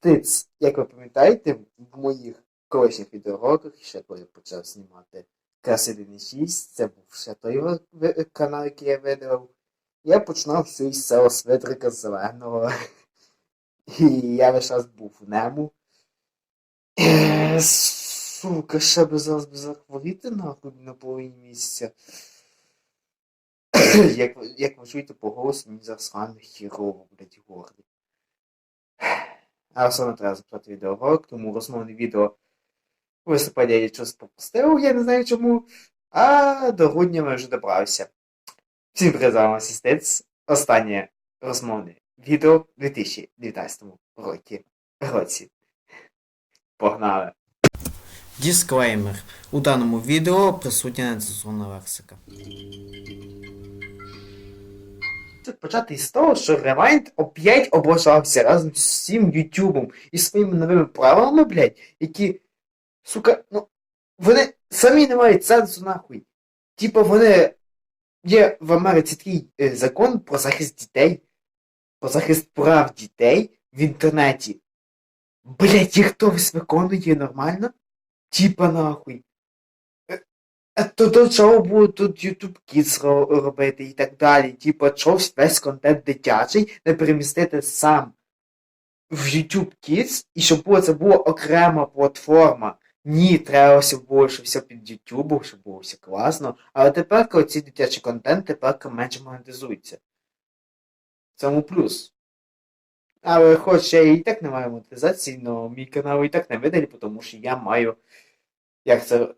стиць, як ви пам'ятаєте, в моїх колишніх відеороках, ще коли я почав знімати Крас 1.6, це був ще той канал, який я видав. Я починав все із цього Свидрика Зеленого. І я весь час був в ньому. Е, Сука, ще би зараз би захворіти нахуй на половині місяця. як, як ви чуєте по голосу, мені зараз реально хірово, блядь, горлі. А все одно треба записати відеоролик, тому розмовне відео в листопаді я щось пропустив, я не знаю чому. А до грудня ми вже добралися. Всім вами Сістець. Останнє розмовне відео в 2019 році. році. Погнали! Дисклеймер. У даному відео присутня нецензурна лексика. Тут почати із того, що Rewind опять облажався разом з всім Ютубом і своїми новими правилами, блядь, які, сука, ну, вони самі не мають сенсу нахуй. Типа вони є в Америці такий е, закон про захист дітей, про захист прав дітей в інтернеті. Блядь, їх хтось виконує нормально? Типа нахуй. То до чого буде тут YouTube Kids робити і так далі. Типа, чого весь контент дитячий не перемістити сам в YouTube Kids, і щоб це була окрема платформа. Ні, треба щоб було, щоб все під YouTube, щоб було все класно. Але тепер коли ці дитячий контент тепер менше монетизується. Цьому плюс. Але хоч я і так не маю монетизації, але мій канал і так не видалі, тому що я маю. Як це.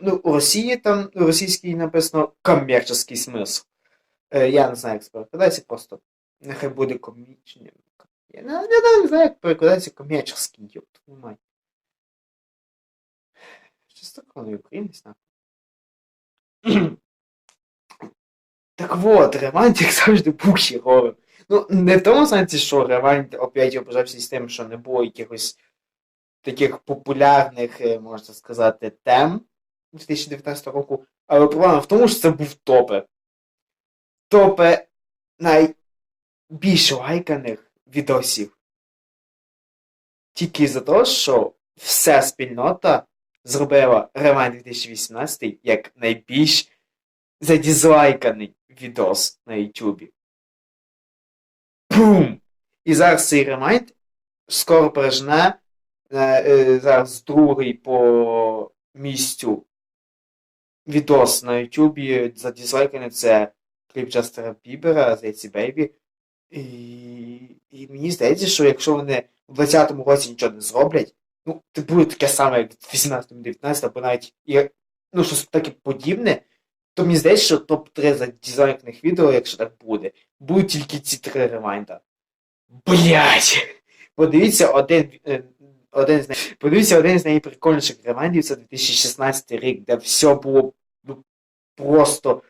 Ну, у Росії там у російській написано коммерческий смисл. Е, я не знаю, як це перекладається, просто нехай буде комічним. Я не, я не знаю, як перекладається коммерческий, твою мать. Щось таке воно українець. Так вот, Ревант, як завжди, був хіровим. Ну, не в тому сенсі, що Ревант опять ображався з тим, що не було якихось таких популярних, е, можна сказати, тем 2019 року, але проблема в тому, що це був топи. Топи найбільш лайканих відосів. Тільки за те, що вся спільнота зробила Rewind 2018 як найбільш задізлайканий відос на Ютубі. Бум! І зараз цей Rewind скоро пережне е, е, зараз другий по місцю відос на Ютубі за дізлайками це кліп Джастера Бібера, здається, Бейбі. І, мені здається, що якщо вони в 20-му році нічого не зроблять, ну, це буде таке саме, як в 18-19, або навіть і, ну, щось таке подібне, то мені здається, що топ-3 за дізлайкних відео, якщо так буде, будуть тільки ці три ремайнда. Блять! Подивіться один, е, один з най... Подивіться один з найприкольніших ремайндів, це 2016 рік, де все було ну, просто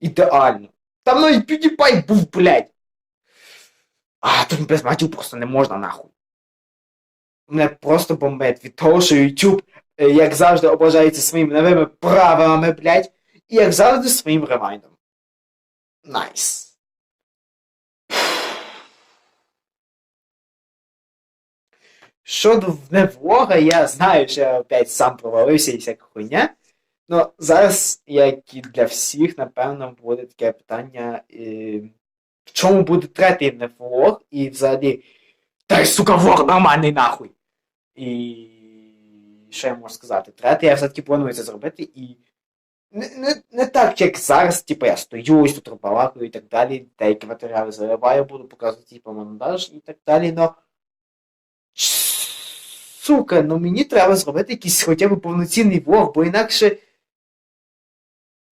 ідеально. Там навіть PewDiePie був, блядь. А тут без матів просто не можна нахуй. Мене просто бомбить від того, що YouTube, е, як завжди, ображається своїми новими правилами, блядь, і як завжди своїм ремайндом. Найс. Щодо невлога, я знаю, що я опять сам провалився і всяка хуйня. Ну, зараз, як і для всіх, напевно, буде таке питання, е, в чому буде третій не влог, і взагалі. Та сука, влог нормальний нахуй. І що я можу сказати? Третій я все-таки планую це зробити і. Не, не, не так, як зараз, типу, я стою, ось тут балакаю і так далі, деякі матеріали заливаю, буду показувати, типу, монтаж і так далі, но. Сука, ну мені треба зробити якийсь хоча б повноцінний влог, бо інакше.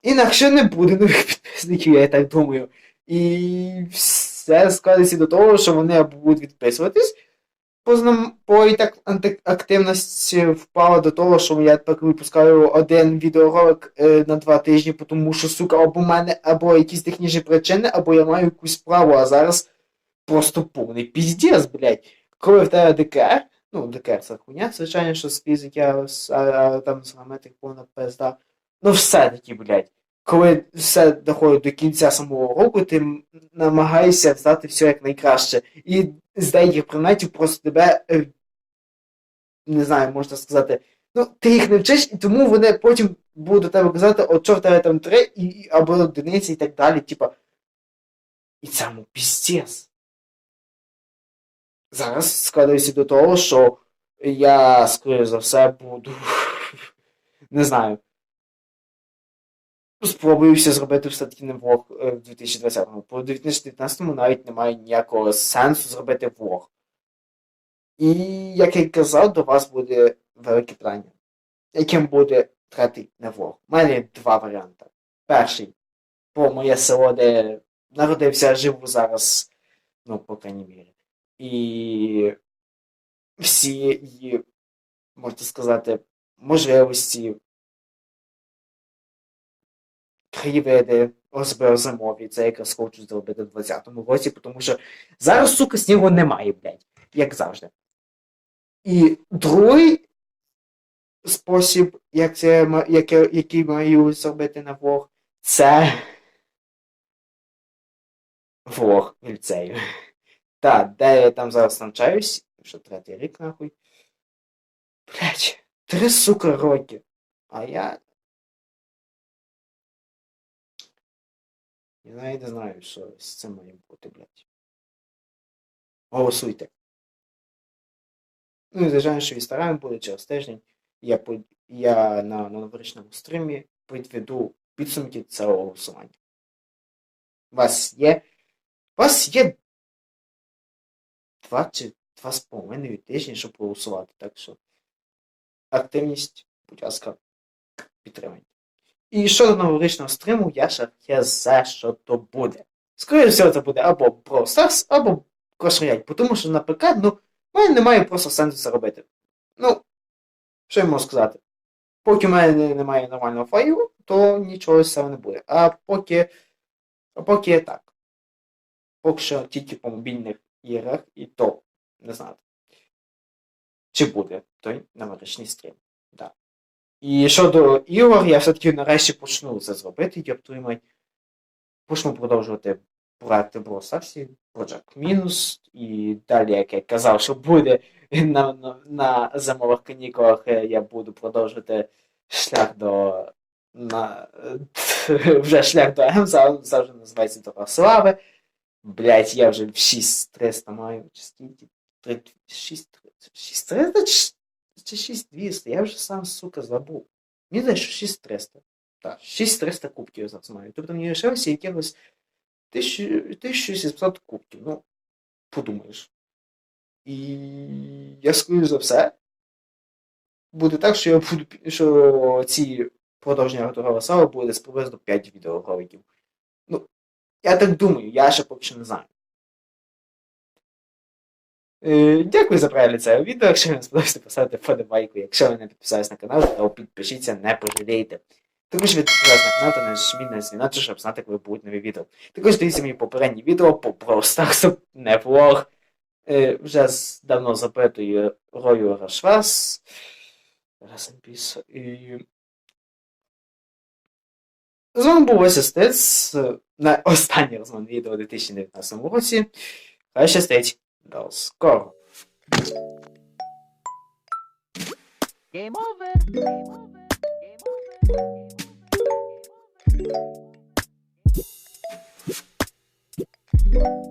Інакше не буде нових підписників, я так думаю. І все складеться до того, що вони або будуть відписуватись, Познам по і так активність впала до того, що я так випускаю один відеоролик е, на два тижні, тому що, сука, або в мене, або якісь технічні причини, або я маю якусь справу, а зараз просто повний піздець, блядь. Коли в тебе ДКР, ну, це хуйня, звичайно, що з фізики, а, там з геометрик повна пизда. Ну все-таки, блядь. коли все доходить до кінця самого року, ти намагаєшся здати все як найкраще. І з деяких предметів просто тебе, е, не знаю, можна сказати, ну, ти їх не вчиш, і тому вони потім будуть до тебе казати, от чого в тебе там три, і, або одиниці і так далі. Типа. І це ну піздець. Зараз складаюся до того, що я, скоріше за все, буду. Не знаю. Спробую все зробити все-таки не влог е, в 2020-му. По 2019-му навіть немає ніякого сенсу зробити влог. І, як я казав, до вас буде велике питання. Яким буде третій не влог? У мене два варіанти. Перший про моє село, де народився, живу зараз, ну, по крайній мірі. І всі її, можна сказати, можливості, краєвиди, особливо зимові, це якраз хочу зробити в 20-му році, тому що зараз, сука, снігу немає, блядь, як завжди. І другий спосіб, як це, як, який маю зробити на влог, це влог в ліцею. Так, де я там зараз навчаюсь, що третій рік нахуй. Блять, три сука роки. А я. Я навіть не знаю, що з цим має бути, блять. Голосуйте. Ну і звичайно, що інстаграм буде через тиждень. Я, по- я на, новорічному стрімі підведу підсумки цього голосування. У вас є. У вас є два чи два з половиною тижні, щоб голосувати. Так що активність, будь ласка, підтримайте. І щодо новорічного стриму, я ще є за що то буде. Скоріше всього, це буде або Brawl Stars, або Clash Royale, тому що на ПК, ну, в мене немає просто сенсу це робити. Ну, що я можу сказати? Поки в мене немає нормального файлу, то нічого з цього не буде. А поки. А поки так. Поки що тільки по мобільних іграх, і то не знати. Чи буде той новорічний стрім. Да. І щодо ігор, я все-таки нарешті почну це зробити, я мать. Почну продовжувати брати Stars, Project Minus, і далі, як я казав, що буде на, на, на зимових канікулах, е, я буду продовжувати шлях до. На, вже шлях до це вже називається Дорога Слави. Блять, я вже 6300 маю, чи скільки? 6300 чи, чи 6200? Я вже сам, сука, забув. Мені здається, що 6300. Так, 6300 кубків я зараз маю. Тобто мені лишилося якихось 1000 1700 кубків. Ну, подумаєш. І я скоріш за все. Буде так, що я буду, що ці продовження готового сала буде з приблизно 5 відеороликів. Я так думаю, я ще поки що не знаю. Е, Дякую за перегляд цього відео. Якщо вам сподобалося, поставте вподобайку. Якщо ви не підписались на канал, то підпишіться, не пожалійте. Також відписались на канал та нажміть на дзвіночок, щоб знати, коли будуть нові відео. Також дивіться мої попередні відео по Brawl не влог. Вже давно запитую Рою Рашвас. Peace. І... З вами був Осістець на останній розмовне відео у 2019 році. Хай щастить. До скоро. Game over. Game over. Game over. Game over.